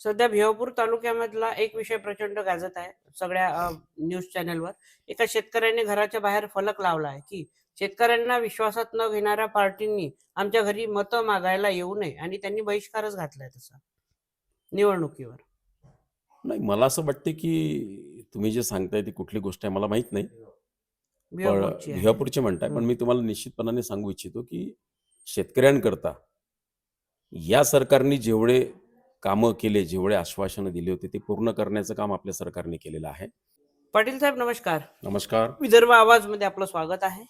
सध्या भिवापूर तालुक्यामधला एक विषय प्रचंड गाजत आहे सगळ्या न्यूज चॅनलवर. एका शेतकऱ्याने घराच्या बाहेर फलक लावला आहे की शेतकऱ्यांना विश्वासात न घेणाऱ्या पार्टींनी आमच्या घरी मतं मागायला येऊ नये आणि त्यांनी बहिष्कारच घातलाय तसा निवडणुकीवर. नाही मला असं वाटते की तुम्ही जे सांगताय ती कुठली गोष्ट आहे मला माहीत नाही. भिवापूरची म्हणताय पण. मी तुम्हाला निश्चितपणाने सांगू इच्छितो की शेतकऱ्यांकरता या सरकारने जेवढे कामं केले जेवढे आश्वासनं दिले होते ते पूर्ण करण्याचं काम आपल्या सरकारने केलेलं आहे. पाटील साहेब नमस्कार. नमस्कार. विदर्भ आवाजमध्ये आपलं स्वागत आहे.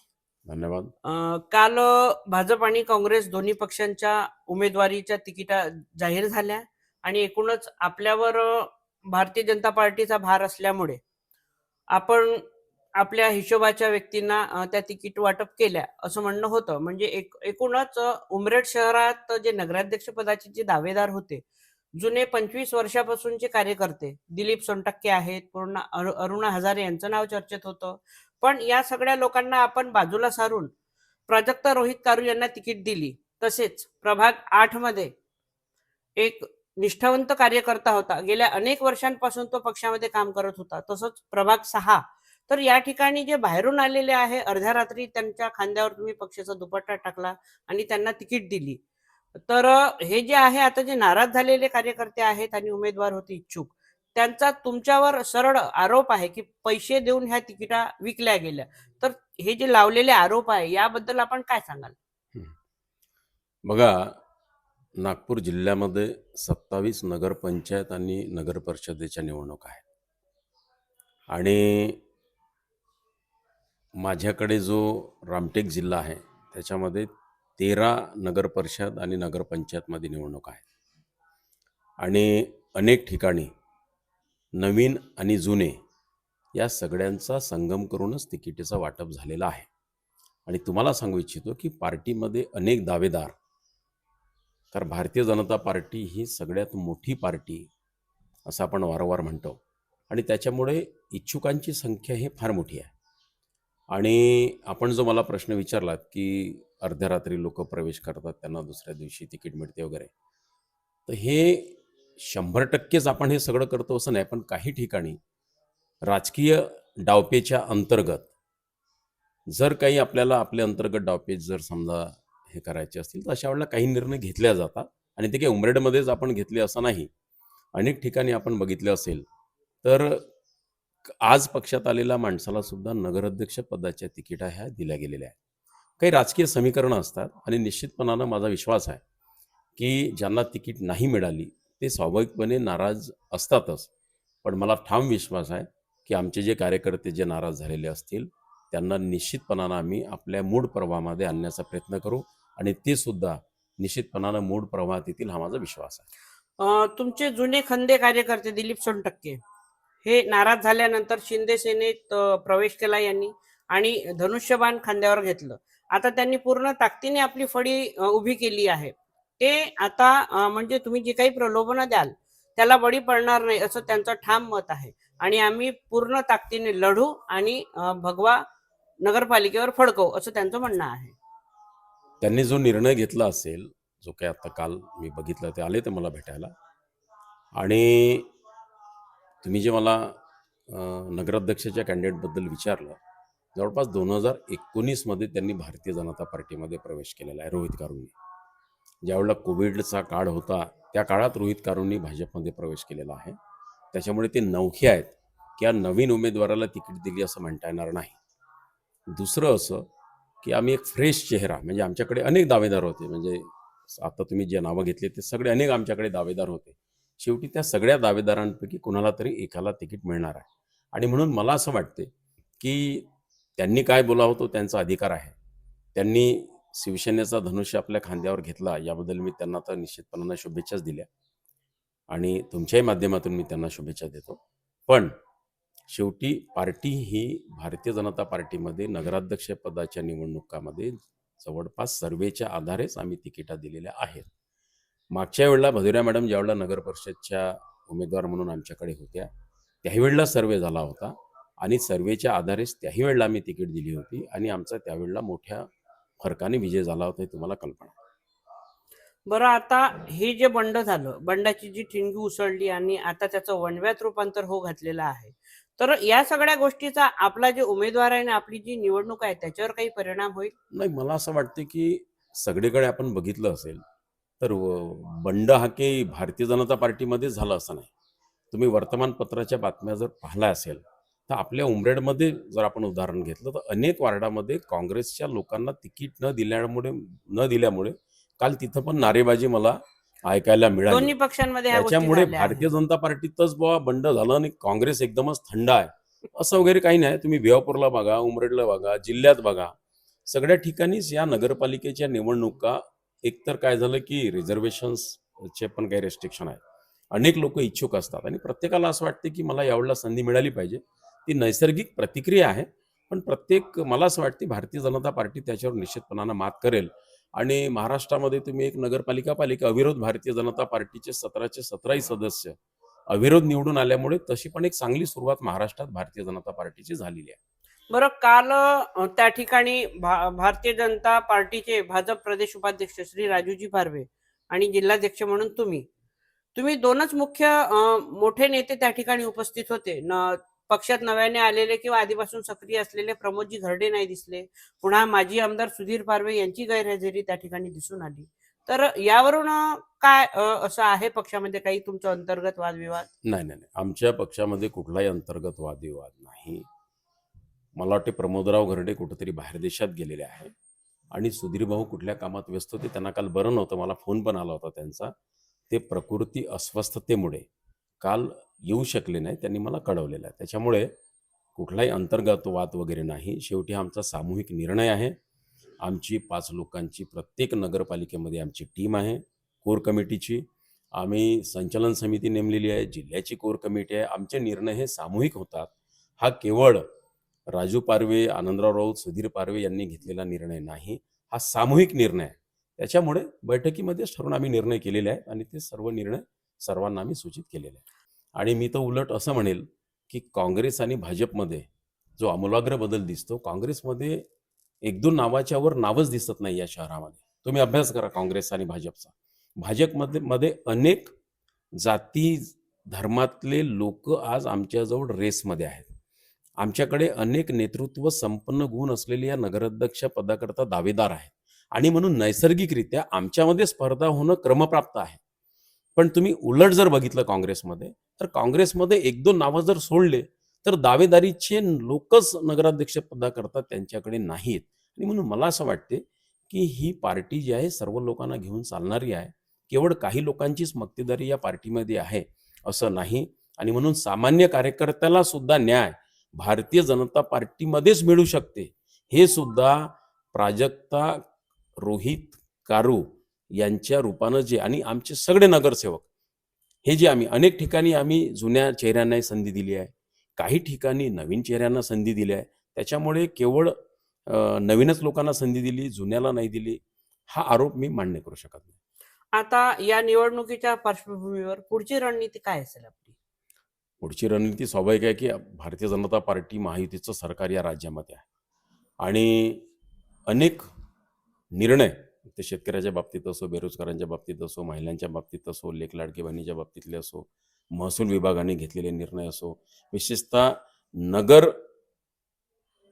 धन्यवाद. अ, काल भाजप आणि काँग्रेस दोन्ही पक्षांच्या उमेदवारीच्या तिकिटा जाहीर झाल्या आणि एकूणच आपल्यावर अ, भारतीय जनता पार्टीचा भार असल्यामुळे आपण आपल्या हिशोबाच्या व्यक्तींना अ, त्या तिकीट वाटप केल्या असं म्हणणं होतं. म्हणजे एक एकूणच अ, उमरेड शहरात जे नगराध्यक्ष पदाचे जे दावेदार होते जुने पंचवीस वर्षापासूनचे कार्यकर्ते दिलीप सोनटक्के आहेत पूर्ण अरुणा हजारे यांचं नाव चर्चेत होतं. पण या सगळ्या लोकांना आपण बाजूला सारून प्राजक्त रोहित कारू यांना तिकीट दिली. तसेच प्रभाग आठमध्ये एक निष्ठावंत कार्यकर्ता होता. गेल्या अनेक वर्षांपासून तो पक्षामध्ये काम करत होता. तसंच प्रभाग सहा. तर या ठिकाणी जे बाहेरून आलेले आहे अर्ध्या रात्री त्यांच्या खांद्यावर तुम्ही पक्षाचा दुपट्टा टाकला आणि त्यांना तिकीट दिली. तर हे जे आहे आता जे नाराज झालेले कार्यकर्ते आहेत आणि उमेदवार होते इच्छुक त्यांचा तुमच्यावर सरळ आरोप आहे की पैसे देऊन ह्या तिकिटा विकल्या गेल्या. तर हे जे लावलेले आरोप आहे याबद्दल आपण काय सांगाल? बघा नागपूर जिल्ह्यामध्ये सत्तावीस नगरपंचायत आणि नगर परिषदेच्या निवडणूक आहेत. आणि माझ्याकडे जो रामटेक जिल्हा आहे त्याच्यामध्ये तेरा नगरपरिषद आणि नगरपंचायतमध्ये निवडणूक आहेत. आणि अनेक ठिकाणी नवीन आणि जुने या सगळ्यांचा संगम करूनच तिकिटेचं वाटप झालेलं आहे. आणि तुम्हाला सांगू इच्छितो की पार्टीमध्ये अनेक दावेदार तर भारतीय जनता पार्टी ही सगळ्यात मोठी पार्टी असं आपण वारंवार म्हणतो. आणि त्याच्यामुळे इच्छुकांची संख्या ही फार मोठी आहे. आणि आपण जो मला प्रश्न विचारलात की अर्ध्या रात्री लोक प्रवेश करतात त्यांना दुसऱ्या दिवशी तिकीट मिळते वगैरे. तर हे शंभर टक्केच आपण हे सगळं करतो असं नाही पण काही ठिकाणी राजकीय डावपेच्या अंतर्गत जर काही आपल्याला आपले अंतर्गत डावपेच जर समजा हे करायचे असतील तर अशा वेळेला काही निर्णय घेतल्या जातात आणि ते काही उमरेडमध्येच आपण घेतले असं नाही. अनेक ठिकाणी आपण बघितले असेल तर आज पक्षात आलेल्या माणसाला सुद्धा नगराध्यक्ष पदाच्या तिकिटा ह्या दिल्या गेलेल्या आहेत. काही राजकीय समीकरणं असतात आणि निश्चितपणानं माझा विश्वास आहे की ज्यांना तिकीट नाही मिळाली ते स्वाभाविकपणे नाराज असतातच. पण मला ठाम विश्वास आहे की आमचे जे कार्यकर्ते जे नाराज झालेले असतील त्यांना निश्चितपणानं आम्ही आपल्या मूळ प्रवाहामध्ये आणण्याचा प्रयत्न करू आणि ते सुद्धा निश्चितपणानं मूळ प्रवाहात येतील हा माझा विश्वास आहे. तुमचे जुने खंदे कार्यकर्ते दिलीप सोनटक्के हे नाराज झाल्यानंतर शिंदे सेनेत प्रवेश केला यांनी आणि धनुष्यबाण खांद्यावर घेतलं. आता त्यांनी पूर्ण ताकदीने आपली फळी उभी केली आहे. ते आता म्हणजे तुम्ही जी काही प्रलोभनं द्याल त्याला बळी पडणार नाही असं त्यांचं ठाम मत आहे. आणि आम्ही पूर्ण ताकदीने लढू आणि भगवा नगरपालिकेवर फडकवू असं त्यांचं म्हणणं आहे. त्यांनी जो निर्णय घेतला असेल जो काही आता काल मी बघितलं ते आले ते मला भेटायला. आणि तुम्ही जे मला नगराध्यक्षाच्या कॅन्डिडेटबद्दल विचारलं जवळपास दोन हजार एकोणीसमध्ये त्यांनी भारतीय जनता पार्टीमध्ये प्रवेश केलेला आहे रोहित कारूंनी. ज्यावेळेला कोविडचा काळ होता त्या काळात रोहित कारूंनी भाजपमध्ये प्रवेश केलेला आहे. त्याच्यामुळे ते नवखे आहेत. की या नवीन उमेदवाराला तिकीट दिली असं म्हणता येणार नाही. दुसरं असं की आम्ही एक फ्रेश चेहरा म्हणजे आमच्याकडे अनेक दावेदार होते. म्हणजे आता तुम्ही जे नावं घेतले ते सगळे अनेक आमच्याकडे दावेदार होते. शेवटी त्या सगळ्या दावेदारांपैकी कुणाला तरी एकाला तिकीट मिळणार आहे. आणि म्हणून मला असं वाटते की त्यांनी काय बोलावं तो त्यांचा अधिकार आहे. त्यांनी शिवसेनेचा धनुष्य आपल्या खांद्यावर घेतला याबद्दल मी त्यांना तर निश्चितपणानं शुभेच्छाच दिल्या. आणि तुमच्याही माध्यमातून मी त्यांना शुभेच्छा देतो. पण शेवटी पार्टी ही भारतीय जनता पार्टीमध्ये नगराध्यक्ष पदाच्या निवडणुकामध्ये जवळपास सर्वेच्या आधारेच आम्ही तिकिटा दिलेल्या आहेत. मागच्या वेळेला भदुऱ्या मॅडम ज्यावेळेला नगर परिषदच्या उमेदवार म्हणून आमच्याकडे होत्या त्याही वेळेला सर्वे झाला होता. आणि सर्वेच्या आधारेच त्याही वेळेला आम्ही तिकीट दिली होती आणि आमचा त्यावेळेला मोठ्या फरकाने विजय झाला होता हे तुम्हाला कल्पना. बरं आता हे जे बंड झालं बंडाची जी ठिणगी उसळली आणि आता त्याचं वणव्यात रूपांतर हो घातलेलं आहे तर या सगळ्या गोष्टीचा आपला जे उमेदवार आहे आणि आपली जी निवडणूक आहे त्याच्यावर काही परिणाम होईल नाही मला असं वाटतं की सगळीकडे आपण बघितलं असेल तर बंड हा काही भारतीय जनता पार्टीमध्येच झाला असं नाही तुम्ही वर्तमानपत्राच्या बातम्या जर पाहिल्या असेल तर आपल्या उमरेडमध्ये जर आपण उदाहरण घेतलं तर अनेक वार्डामध्ये काँग्रेसच्या लोकांना तिकीट न दिल्यामुळे न दिल्यामुळे काल तिथं पण नारेबाजी मला ऐकायला मिळाली. दोन्ही पक्षांमध्ये त्याच्यामुळे. भारतीय जनता पार्टीतच बाबा बंड झालं आणि काँग्रेस एकदमच थंड आहे. असं वगैरे काही नाही. तुम्ही बिहापूरला बघा उमरेडला बघा जिल्ह्यात बघा. सगळ्या ठिकाणीच या नगरपालिकेच्या निवडणुका एकतर काय झालं की रिझर्वेशन्सचे पण काही रेस्ट्रिक्शन आहे अनेक लोक इच्छुक असतात आणि प्रत्येकाला असं वाटतं की मला यावेळेला संधी मिळाली पाहिजे. ती नैसर्गिक प्रतिक्रिया आहे. पण प्रत्येक मला असं वाटते भारतीय जनता पार्टी त्याच्यावर निश्चितपणानं मात करेल. आणि महाराष्ट्रामध्ये तुम्ही एक नगरपालिका पालिका अविरोध भारतीय जनता पार्टीचे सतराचे सतराही सदस्य अविरोध निवडून आल्यामुळे तशी पण एक चांगली सुरुवात महाराष्ट्रात भारतीय जनता पार्टीची झालेली आहे. बरं काल त्या ठिकाणी भा- भारतीय जनता पार्टीचे भाजप प्रदेश उपाध्यक्ष श्री राजूजी पारवे आणि जिल्हाध्यक्ष म्हणून तुम्ही. तुम्ही दोनच मुख्य मोठे नेते त्या ठिकाणी उपस्थित होते. पक्षात नव्याने आलेले किंवा आधीपासून सक्रिय असलेले प्रमोदजी घरडे नाही दिसले. पुन्हा माजी आमदार सुधीर पारवे यांची गैरहजेरी त्या ठिकाणी दिसून आली. तर यावरून काय असं आहे पक्षामध्ये काही तुमचा अंतर्गत वादविवाद? नाही नाही नाही. आमच्या पक्षामध्ये कुठलाही अंतर्गत वादविवाद नाही. मला वाटते प्रमोदराव घरडे कुठेतरी बाहेर देशात गेलेले आहे आणि सुधीर भाऊ कुठल्या कामात व्यस्त होते त्यांना काल बरं नव्हतं. मला फोन पण आला होता त्यांचा. ते प्रकृती अस्वस्थतेमुळे काल येऊ शकले नाही त्यांनी मला कळवलेलं आहे. त्याच्यामुळे कुठलाही अंतर्गत वाद वगैरे नाही. शेवटी आमचा सामूहिक निर्णय आहे. आमची पाच लोकांची प्रत्येक नगरपालिकेमध्ये आमची टीम आहे कोर कमिटीची. आम्ही संचलन समिती नेमलेली आहे जिल्ह्याची कोर कमिटी आहे. आमचे निर्णय हे सामूहिक होतात. हा केवळ राजू पारवे आनंदराव राऊत सुधीर पारवे यांनी घेतलेला निर्णय नाही. हा सामूहिक निर्णय आहे. त्याच्यामुळे बैठकीमध्येच ठरून आम्ही निर्णय केलेले आहेत आणि ते सर्व निर्णय सर्वांना आम्ही सूचित केलेले आहे. आणि मी तर उलट असं म्हणेल की काँग्रेस आणि भाजपमध्ये जो आमूलाग्र बदल दिसतो काँग्रेसमध्ये एक दोन नावाच्या वर नावच दिसत नाही या शहरामध्ये. तुम्ही अभ्यास करा काँग्रेस आणि भाजपचा. भाजपमध्ये मध्ये अनेक जाती धर्मातले लोक आज आमच्याजवळ रेसमध्ये आहेत. आमच्याकडे अनेक नेतृत्व संपन्न गुण असलेले या नगराध्यक्ष पदाकरता दावेदार आहेत. आणि म्हणून नैसर्गिकरित्या आमच्यामध्ये स्पर्धा होणं क्रमप्राप्त आहे. पण तुम्ही उलट जर बघितलं काँग्रेसमध्ये तर काँग्रेसमध्ये एक दोन नावं जर सोडले तर दावेदारीचे लोकच नगराध्यक्ष पदाकरता त्यांच्याकडे नाहीत आणि म्हणून मला असं वाटते की ही पार्टी जी आहे सर्व लोकांना घेऊन चालणारी आहे. केवळ काही लोकांचीच मक्तेदारी या पार्टीमध्ये आहे असं नाही. आणि म्हणून सामान्य कार्यकर्त्याला सुद्धा न्याय भारतीय जनता पार्टीमध्येच मिळू शकते. हे सुद्धा प्राजक्ता रोहित कारू यांच्या रूपानं जे आणि आमचे सगळे नगरसेवक हे जे आम्ही अनेक ठिकाणी आम्ही जुन्या चेहऱ्यांनाही संधी दिली आहे. काही ठिकाणी नवीन चेहऱ्यांना संधी दिली आहे. त्याच्यामुळे केवळ नवीनच लोकांना संधी दिली जुन्याला नाही दिली हा आरोप मी मान्य करू शकत नाही. आता या निवडणुकीच्या पार्श्वभूमीवर पुढची रणनीती काय असेल आपली? पुढची रणनीती स्वाभाविक आहे की भारतीय जनता पार्टी महायुतीचं सरकार या राज्यामध्ये आहे. आणि अनेक निर्णय ते शेतकऱ्याच्या बाबतीत असो बेरोजगारांच्या बाबतीत असो महिलांच्या बाबतीत असो लेख लाडकी बहिणीच्या बाबतीतले असो महसूल विभागाने घेतलेले निर्णय असो विशेषतः नगर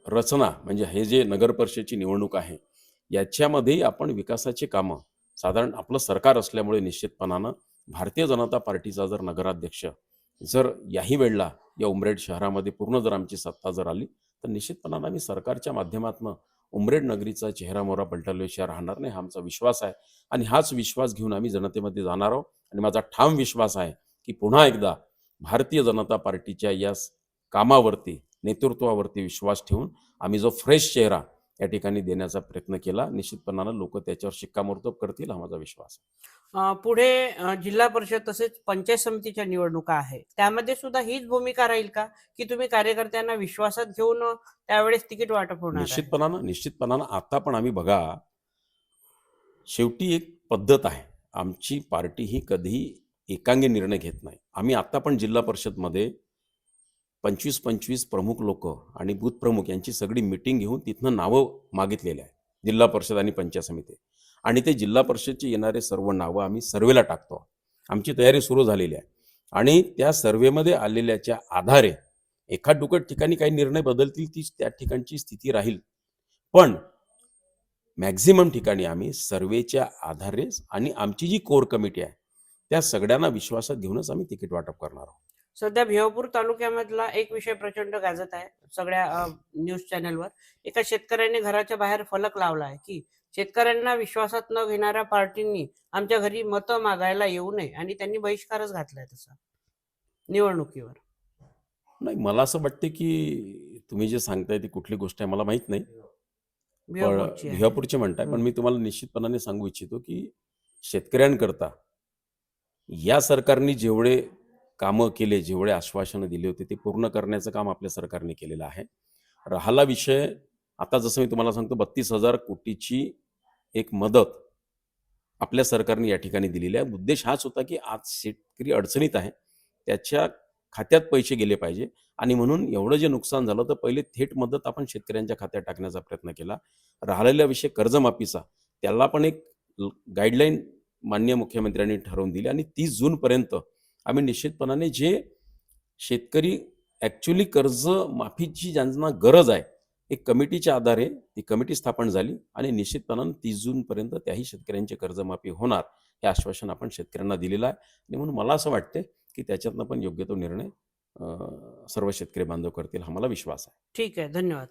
रचना म्हणजे हे जे नगर परिषदेची निवडणूक आहे याच्यामध्येही आपण विकासाची कामं साधारण आपलं सरकार असल्यामुळे निश्चितपणानं भारतीय जनता पार्टीचा जर नगराध्यक्ष जर याही वेळेला या उमरेड शहरामध्ये पूर्ण जर आमची सत्ता जर आली तर निश्चितपणानं आम्ही सरकारच्या माध्यमातून उमरेड नगरीचा चेहरा पलटल्याशिवाय राहणार नाही हा आमचा विश्वास आहे. आणि हाच विश्वास घेऊन आम्ही जनतेमध्ये जाणार आहोत. आणि माझा ठाम विश्वास आहे की पुन्हा एकदा भारतीय जनता पार्टीच्या या कामावरती नेतृत्वावरती विश्वास ठेवून आम्ही जो फ्रेश चेहरा या ठिकाणी देण्याचा प्रयत्न केला. निश्चितपणानं लोक त्याच्यावर शिक्कामोर्तब करतील हा माझा विश्वास पुढे जिल्हा परिषद तसेच पंचायत समितीच्या निवडणुका आहे त्यामध्ये सुद्धा हीच भूमिका राहील का? की तुम्ही कार्यकर्त्यांना विश्वासात घेऊन त्यावेळेस तिकीट वाटप होणार? निश्चितपणानं निश्चितपणानं आता पण आम्ही बघा शेवटी एक पद्धत आहे. आमची पार्टी ही कधीही एकांगी निर्णय घेत नाही. आम्ही आता पण जिल्हा परिषदमध्ये पंचवीस पंचवीस प्रमुख लोक आणि बूथ प्रमुख यांची सगळी मिटिंग घेऊन तिथनं नावं मागितलेली आहे जिल्हा परिषद आणि पंचायत समिती. आणि ते जिल्हा परिषदचे येणारे सर्व नावं आम्ही सर्वेला टाकतो. आमची तयारी सुरू झालेली आहे. आणि त्या सर्वेमध्ये आलेल्याच्या आधारे एखाद दुकट ठिकाणी काही निर्णय बदलतील ती त्या ठिकाणची स्थिती राहील. पण मॅक्झिमम ठिकाणी आम्ही सर्वेच्या आधारे आणि आमची जी कोर कमिटी आहे त्या सगळ्यांना विश्वासात घेऊनच आम्ही तिकीट वाटप करणार आहोत. सध्या भिवापूर तालुक्यामधला एक विषय प्रचंड गाजत आहे. सगळ्या न्यूज चॅनलवर एका शेतकऱ्याने घराच्या बाहेर फलक लावला आहे की शेतकऱ्यांना विश्वासात न घेणाऱ्या पार्टींनी आमच्या घरी मतं मागायला येऊ नये आणि त्यांनी बहिष्कारच घातलाय तसा. निवडणुकीवर. नाही मला असं वाटते की तुम्ही जे सांगताय ती कुठली गोष्ट आहे मला माहीत नाही. भिवापूरची म्हणताय. पण. मी तुम्हाला निश्चितपणाने सांगू इच्छितो की शेतकऱ्यांकरता या सरकारने जेवढे कामं केले जेवढे आश्वासनं दिले होते ते पूर्ण करण्याचं काम आपल्या सरकारने केलेलं आहे. राहिला विषय आता जसं मी तुम्हाला सांगतो बत्तीस हजार कोटीची एक मदत आपल्या सरकारने या ठिकाणी दिलेली आहे. उद्देश हाच होता की आज शेतकरी अडचणीत आहे त्याच्या खात्यात पैसे गेले पाहिजे आणि म्हणून एवढं जे नुकसान झालं तर पहिले थेट मदत आपण शेतकऱ्यांच्या खात्यात टाकण्याचा प्रयत्न केला. राहिलेला विषय कर्जमाफीचा त्याला पण एक गाईडलाईन माननीय मुख्यमंत्र्यांनी ठरवून दिली आणि तीस जूनपर्यंत आम्ही निश्चितपणाने जे शेतकरी ॲक्च्युली कर्ज माफीची ज्यांना गरज आहे एक कमिटीच्या आधारे ती कमिटी स्थापन झाली आणि निश्चितपणानं तीस जूनपर्यंत त्याही शेतकऱ्यांची कर्जमाफी होणार हे आश्वासन आपण शेतकऱ्यांना दिलेलं आहे. आणि म्हणून मला असं वाटते की त्याच्यातनं पण योग्य तो निर्णय सर्व शेतकरी बांधव करतील हा मला विश्वास आहे. ठीक आहे धन्यवाद.